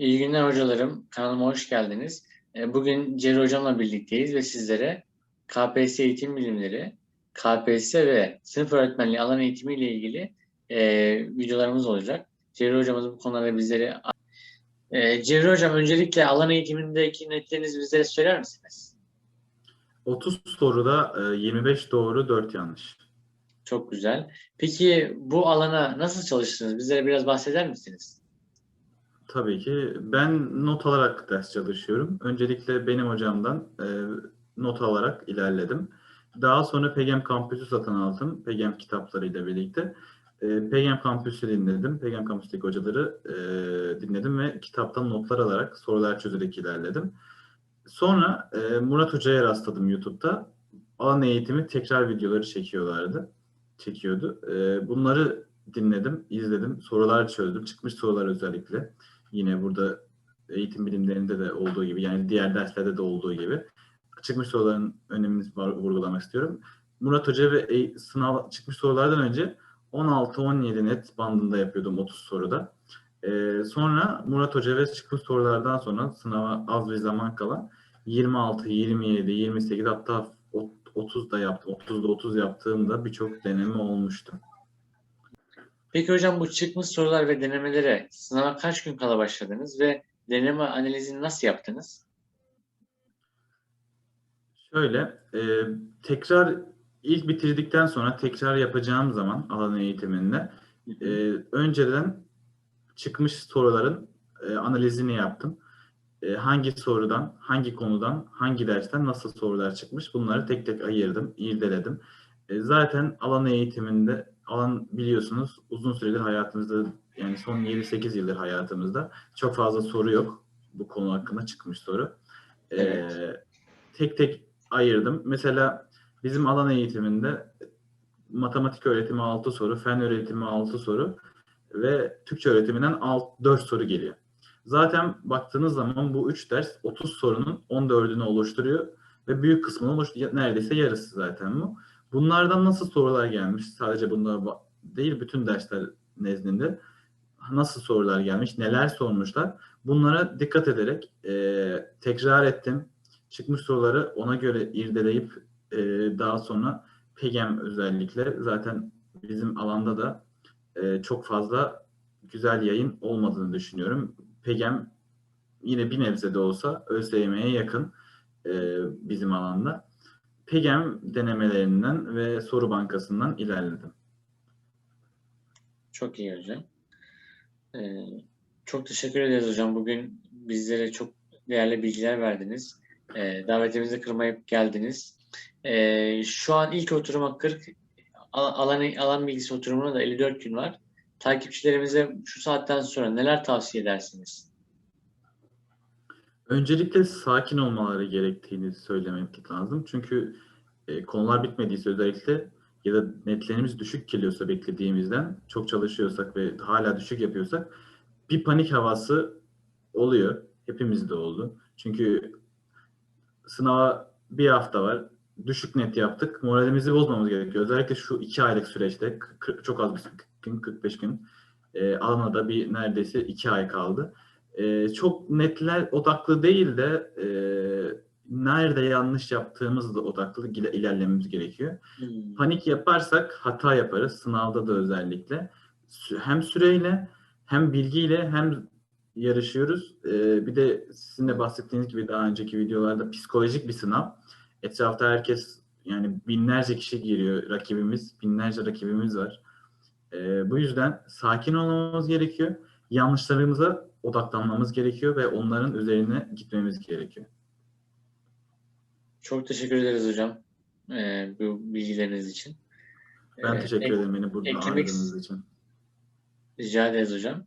İyi günler hocalarım. Kanalıma hoş geldiniz. E, Bugün Cevri Hocam'la birlikteyiz ve sizlere KPSS eğitim bilimleri, KPSS ve sınıf öğretmenliği alan eğitimi ile ilgili e, videolarımız olacak. Cevri Hocamız bu konularda bizlere... E, Cevri Hocam öncelikle alan eğitimindeki netlerinizi bizlere söyler misiniz? 30 soruda e, 25 doğru 4 yanlış. Çok güzel. Peki bu alana nasıl çalıştınız? Bizlere biraz bahseder misiniz? Tabii ki ben not alarak ders çalışıyorum. Öncelikle benim hocamdan e, not alarak ilerledim. Daha sonra Pegem Kampüsü satın aldım. Pegem kitaplarıyla birlikte. E, Pegem Kampüsü dinledim. Pegem Kampüs'teki hocaları e, dinledim ve kitaptan notlar alarak sorular çözerek ilerledim. Sonra e, Murat Hoca'ya rastladım YouTube'da. Alan eğitimi tekrar videoları çekiyorlardı. Çekiyordu. E, bunları dinledim, izledim. Sorular çözdüm. Çıkmış sorular özellikle. Yine burada eğitim bilimlerinde de olduğu gibi yani diğer derslerde de olduğu gibi çıkmış soruların önemini vurgulamak istiyorum. Murat Hoca ve e- sınav çıkmış sorulardan önce 16-17 net bandında yapıyordum 30 soruda. Ee, sonra Murat Hoca ve çıkmış sorulardan sonra sınava az bir zaman kala 26, 27, 28 hatta 30 da yaptım. 30'da 30 yaptığımda birçok deneme olmuştu. Peki hocam bu çıkmış sorular ve denemelere sınava kaç gün kala başladınız ve deneme analizini nasıl yaptınız? Şöyle, e, tekrar ilk bitirdikten sonra tekrar yapacağım zaman alan eğitiminde e, önceden çıkmış soruların e, analizini yaptım. E, hangi sorudan, hangi konudan, hangi dersten nasıl sorular çıkmış bunları tek tek ayırdım, irdeledim. E, zaten alan eğitiminde, alan biliyorsunuz uzun süredir hayatımızda yani son 7-8 yıldır hayatımızda çok fazla soru yok bu konu hakkında çıkmış soru. E, Evet. tek tek ayırdım. Mesela bizim alan eğitiminde matematik öğretimi 6 soru, fen öğretimi 6 soru ve Türkçe öğretiminden 6, 4 soru geliyor. Zaten baktığınız zaman bu 3 ders 30 sorunun 14'ünü oluşturuyor ve büyük kısmını oluşturuyor. Neredeyse yarısı zaten bu. Bunlardan nasıl sorular gelmiş? Sadece bunlar değil bütün dersler nezdinde nasıl sorular gelmiş, neler sormuşlar. Bunlara dikkat ederek e, tekrar ettim. Çıkmış soruları ona göre irdeleyip e, daha sonra PEGEM özellikle zaten bizim alanda da e, çok fazla güzel yayın olmadığını düşünüyorum. PEGEM yine bir nebze de olsa ÖSYM'ye yakın e, bizim alanda. PEGEM denemelerinden ve soru bankasından ilerledim. Çok iyi hocam. Ee, çok teşekkür ederiz hocam. Bugün bizlere çok değerli bilgiler verdiniz. Ee, davetimizi kırmayıp geldiniz. Ee, şu an ilk oturuma 40, al- alan, alan bilgisi oturumuna da 54 gün var. Takipçilerimize şu saatten sonra neler tavsiye edersiniz? Öncelikle sakin olmaları gerektiğini söylemek lazım. Çünkü e, konular bitmediyse özellikle ya da netlerimiz düşük geliyorsa beklediğimizden çok çalışıyorsak ve hala düşük yapıyorsak bir panik havası oluyor. Hepimizde oldu. Çünkü sınava bir hafta var. Düşük net yaptık. Moralimizi bozmamız gerekiyor. Özellikle şu iki aylık süreçte çok az bir gün, 45 gün. E, alana da bir neredeyse iki ay kaldı. Ee, çok netler odaklı değil de e, nerede yanlış yaptığımızda odaklı ile- ilerlememiz gerekiyor. Hmm. Panik yaparsak hata yaparız. Sınavda da özellikle. Hem süreyle hem bilgiyle hem yarışıyoruz. Ee, bir de sizin de bahsettiğiniz gibi daha önceki videolarda psikolojik bir sınav. Etrafta herkes yani binlerce kişi giriyor rakibimiz. Binlerce rakibimiz var. Ee, bu yüzden sakin olmamız gerekiyor. Yanlışlarımıza odaklanmamız gerekiyor ve onların üzerine gitmemiz gerekiyor. Çok teşekkür ederiz hocam ee, bu bilgileriniz için. Ben Ee, teşekkür ek- ederim beni burada ağırladığınız için. Rica ederiz hocam.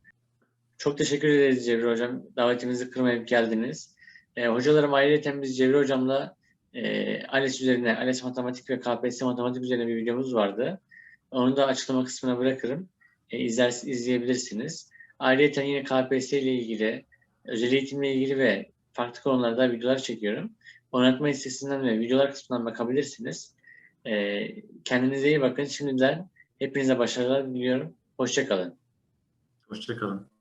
Çok teşekkür ederiz Cevri Hocam. Davetimizi kırmayıp geldiniz. Ee, hocalarım ayrıca biz Cevri Hocam'la e, ALES üzerine, ALES matematik ve KPSS matematik üzerine bir videomuz vardı. Onu da açıklama kısmına bırakırım. E, izler, izleyebilirsiniz. Ayrıca yine KPSS ile ilgili, özel eğitimle ilgili ve farklı konularda videolar çekiyorum. Oynatma listesinden ve videolar kısmından bakabilirsiniz. E, kendinize iyi bakın. Şimdiden hepinize başarılar diliyorum. Hoşçakalın. Hoşçakalın.